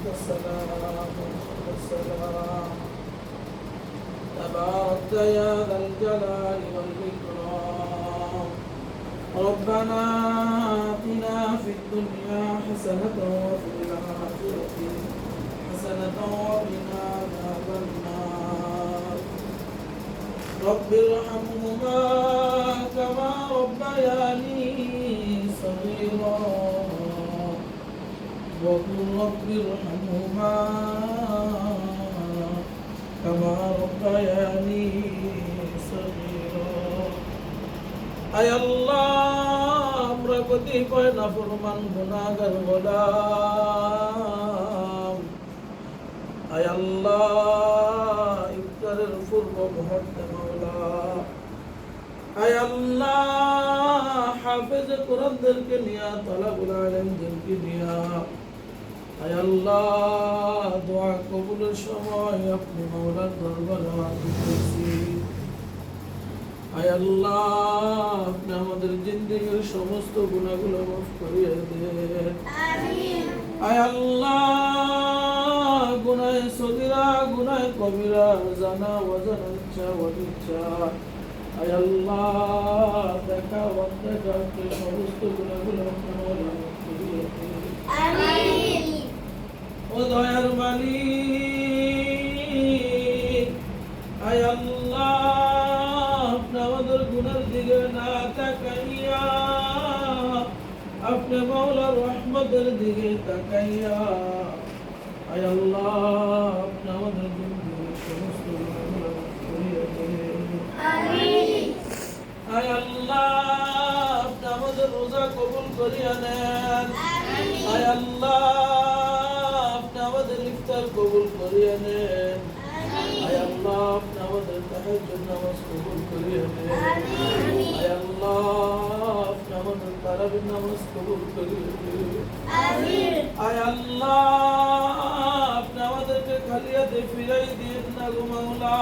أنت السلام ومنك السلام تباركت يا ذا الجلال والإكرام ربنا آتنا في الدنيا حسنة وفي الآخرة حسنة وقنا عذاب النار رب ارحمهما وقل رب ارحمهما كما ربياني صغيرا আয় আল্লাহ আমরা কতিপয় নাফরমান গুনাহগার গোলাম আয় আল্লাহ ইফতারের পূর্ব মুহূর্তে মাওলা আয় আল্লাহ হাফেজ কোরআনদেরকে নিয়া তালাবুল আলমদেরকে নিয়া আয় আল্লাহ দোয়া কবুলের সময় আপনি মাওলার দরবারে হাত উঠেছি আয় আল্লাহ আপনি আমাদের জিন্দগির সমস্ত গুণাগুলো মাফ করিয়ে দেন। আয় আল্লাহ গুনায় সগিরা গুনায় কবিরা জানা ওয়াজানা ইচ্ছা ওয়াদিচ্ছা আয় আল্লাহ দেখা আপনি সমস্ত গুণাগুলো আপনি তাকাইয়া আপনি মাওলার রহমতের দিকে তাকাইয়া আয় আল্লাহ আপনি আমাদের সমস্ত আয় আল্লাহ আপনি রোজা কবুল করিয়া নেন। আয় আল্লাহ আপনি আমাদের ইফতার কবুল করিয়া নেন। আয়াল্লাহ আপনি আমাদেরকে খালিয়াতে ফিরাই দিয়ে না গো মাওলা